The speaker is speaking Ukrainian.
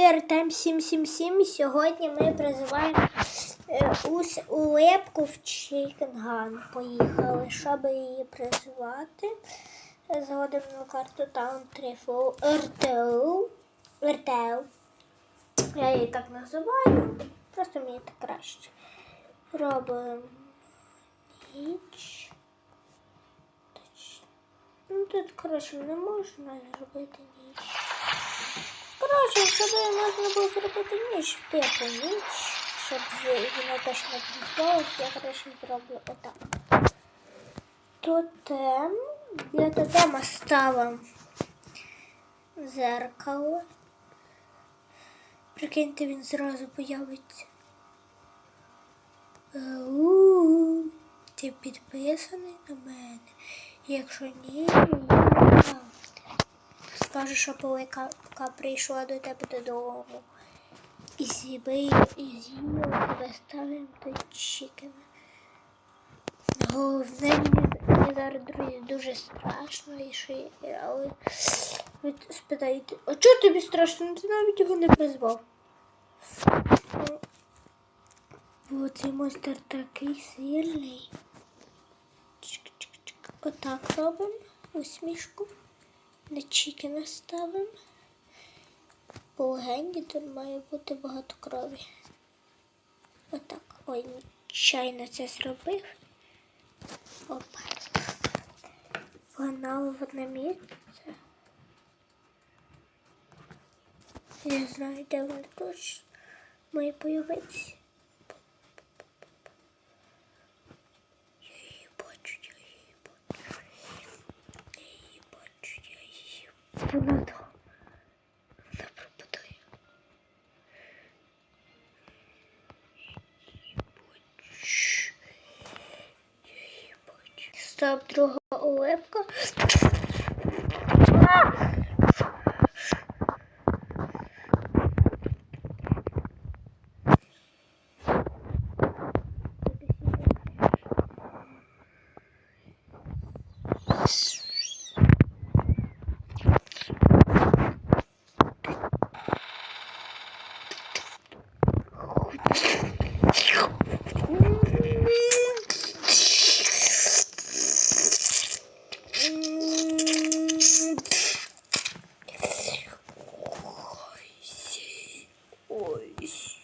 Артем 777 і сьогодні ми призиваємо е, улипку в Чікенган. Поїхали, щоб її призивати. Заводимо на карту Town Trifle РТУ. РТУ. Я її так називаю. Просто мені так краще. Робимо ніч. Ну тут, коротше, не можна зробити ніч. Коротше, щоб можна було зробити ніч, типу ніч, щоб воно точно прийшло, я коротше зроблю отак. Тотем. Для тотема ставимо зеркало. Прикиньте, він зразу появиться. У, Ти підписаний на мене. Якщо ні, я скажу, що полика прийшла до тебе додому. І з'їби і з'їла тебе ставимо до чікена. Головне, мені, зараз, друзі, дуже страшно, і що я, але ви спитаєте, а чого тобі страшно? Ти навіть його не призвав. Ну, Бо цей монстр такий сильний. Чик-чик-чик. Отак робимо усмішку. На чікена ставимо. По легенді тут має бути багато крові. Отак. Ой, нечайно це зробив. Опа. Погнали в одне місце. Я знаю, де вони точно має появитися. Я її бачу, я її бачу. Я її бачу, я її. Вона пропадає. Стоп, друга улипка. 我去。